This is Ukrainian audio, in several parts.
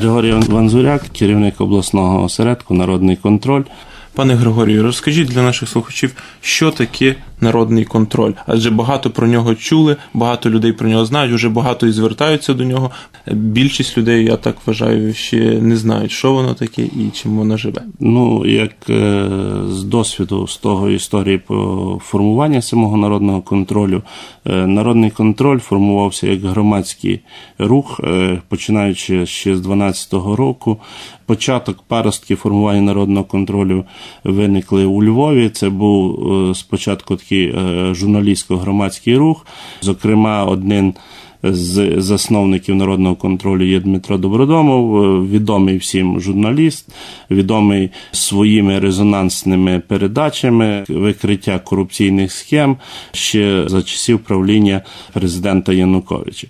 Григорій Ванзуряк, керівник обласного осередку Народний контроль. Пане Григорію, розкажіть для наших слухачів, що таке народний контроль? Адже багато про нього чули, багато людей про нього знають, вже багато і звертаються до нього. Більшість людей, я так вважаю, ще не знають, що воно таке і чим воно живе. Ну, як е, з досвіду з того історії формування самого народного контролю, е, народний контроль формувався як громадський рух, е, починаючи ще з 12-го року. Початок паростки формування народного контролю виникли у Львові. Це був спочатку такий журналістсько-громадський рух. Зокрема, один з засновників народного контролю є Дмитро Добродомов, е, відомий всім журналіст, відомий своїми резонансними передачами, викриття корупційних схем ще за часів правління президента Януковича.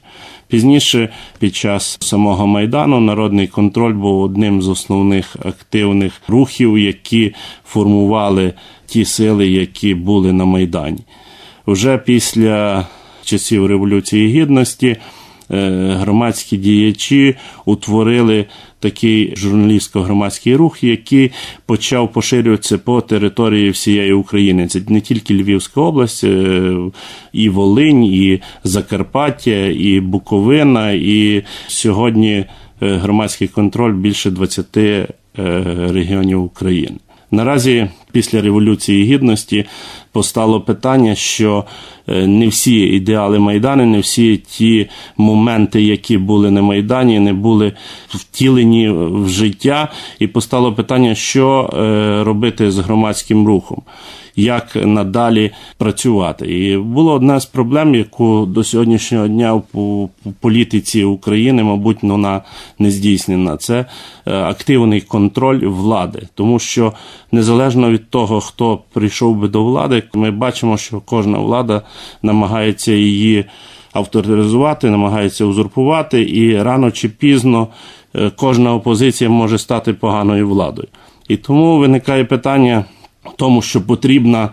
Пізніше, під час самого майдану, народний контроль був одним з основних активних рухів, які формували ті сили, які були на майдані. Вже після часів Революції Гідності е, громадські діячі утворили такий журналістсько-громадський рух, який почав поширюватися по території всієї України. Це не тільки Львівська область, е, і Волинь, і Закарпаття, і Буковина, і сьогодні е, громадський контроль більше 20 е, регіонів України. Наразі після Революції Гідності постало питання, що е, не всі ідеали Майдану, не всі ті моменти, які були на Майдані, не були втілені в життя, і постало питання, що е, робити з громадським рухом. Як надалі працювати, і було одна з проблем, яку до сьогоднішнього дня в політиці України, мабуть, вона не здійснена. Це е, активний контроль влади, тому що незалежно від того, хто прийшов би до влади, ми бачимо, що кожна влада намагається її авторизувати, намагається узурпувати, і рано чи пізно е, кожна опозиція може стати поганою владою. І тому виникає питання тому, що потрібна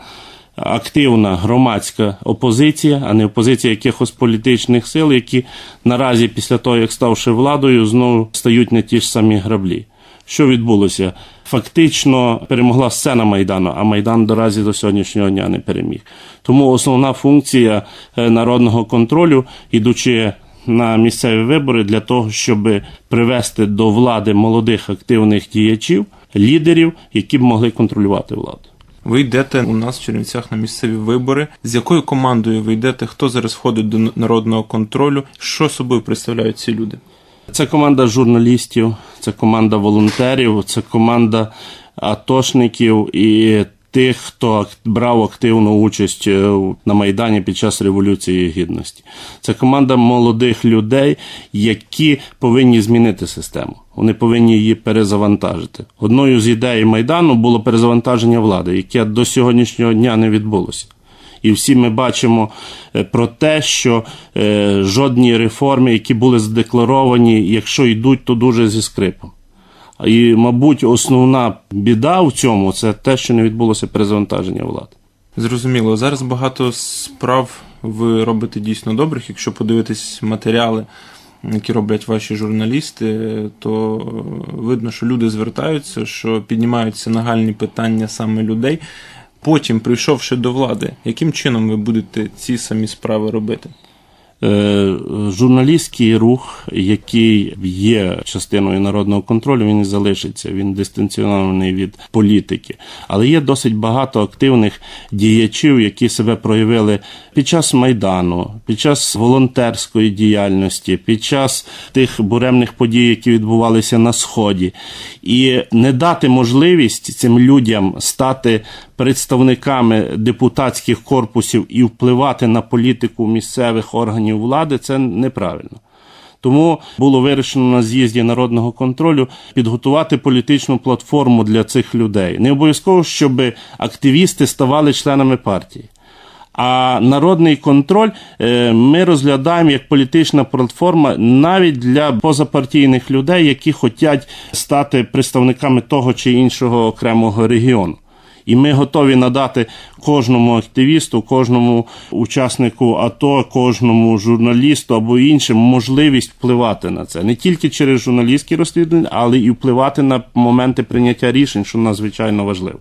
активна громадська опозиція, а не опозиція якихось політичних сил, які наразі, після того, як ставши владою, знову стають на ті ж самі граблі. Що відбулося? Фактично перемогла сцена Майдану, а Майдан доразі до сьогоднішнього дня не переміг. Тому основна функція е, народного контролю, ідучи на місцеві вибори, для того, щоб привести до влади молодих активних діячів, лідерів, які б могли контролювати владу. Ви йдете у нас в Чернівцях на місцеві вибори. З якою командою ви йдете? Хто зараз входить до народного контролю? Що собою представляють ці люди? Це команда журналістів, це команда волонтерів, це команда атошників і тих, хто брав активну участь е, на Майдані під час Революції Гідності. Це команда молодих людей, які повинні змінити систему. Вони повинні її перезавантажити. Одною з ідей Майдану було перезавантаження влади, яке до сьогоднішнього дня не відбулося. І всі ми бачимо е, про те, що е, жодні реформи, які були задекларовані, якщо йдуть, то дуже зі скрипом. І, мабуть, основна біда в цьому це те, що не відбулося перезавантаження влади. Зрозуміло, зараз багато справ ви робите дійсно добрих. Якщо подивитись матеріали, які роблять ваші журналісти, то видно, що люди звертаються, що піднімаються нагальні питання саме людей. Потім, прийшовши до влади, яким чином ви будете ці самі справи робити? Е, журналістський рух, який є частиною народного контролю, він і залишиться. Він дистанціонований від політики. Але є досить багато активних діячів, які себе проявили під час майдану, під час волонтерської діяльності, під час тих буремних подій, які відбувалися на сході, і не дати можливість цим людям стати представниками депутатських корпусів і впливати на політику місцевих органів влади, це неправильно. Тому було вирішено на з'їзді народного контролю підготувати політичну платформу для цих людей. Не обов'язково, щоб активісти ставали членами партії. А народний контроль е, ми розглядаємо як політична платформа навіть для позапартійних людей, які хочуть стати представниками того чи іншого окремого регіону. І ми готові надати кожному активісту, кожному учаснику АТО, кожному журналісту або іншим можливість впливати на це не тільки через журналістські розслідування, але і впливати на моменти прийняття рішень, що надзвичайно важливо.